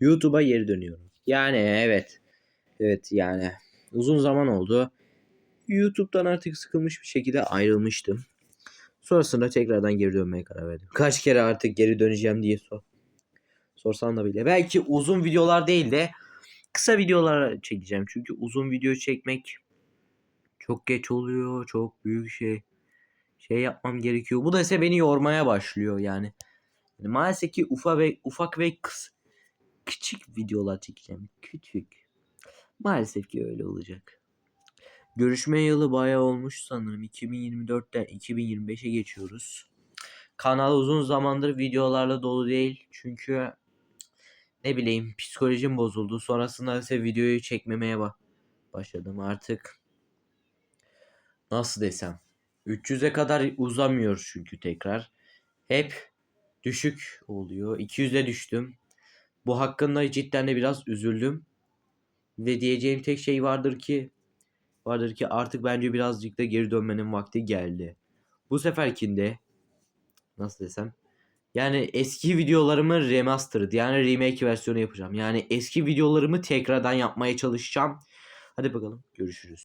YouTube'a geri dönüyorum. Yani evet. Evet yani uzun zaman oldu. YouTube'dan artık sıkılmış bir şekilde ayrılmıştım. Sonrasında tekrardan geri dönmeye karar verdim. Kaç kere artık geri döneceğim diye sor. Sorsan da bile. Belki uzun videolar değil de kısa videolar çekeceğim. Çünkü uzun video çekmek çok geç oluyor. Çok büyük şey. Şey yapmam gerekiyor. Bu da ise beni yormaya başlıyor yani. Yani maalesef ki ufak ve ufak ve kıs, küçük videolar çekeceğim. Küçük. Maalesef ki öyle olacak. Görüşme yılı bayağı olmuş sanırım. 2024'ten 2025'e geçiyoruz. Kanal uzun zamandır videolarla dolu değil. Çünkü ne bileyim psikolojim bozuldu. Sonrasında ise videoyu çekmemeye ba- başladım. Artık nasıl desem 300'e kadar uzamıyor çünkü tekrar. Hep düşük oluyor. 200'e düştüm. Bu hakkında cidden de biraz üzüldüm. Ve diyeceğim tek şey vardır ki vardır ki artık bence birazcık da geri dönmenin vakti geldi. Bu seferkinde nasıl desem yani eski videolarımı remastered yani remake versiyonu yapacağım. Yani eski videolarımı tekrardan yapmaya çalışacağım. Hadi bakalım görüşürüz.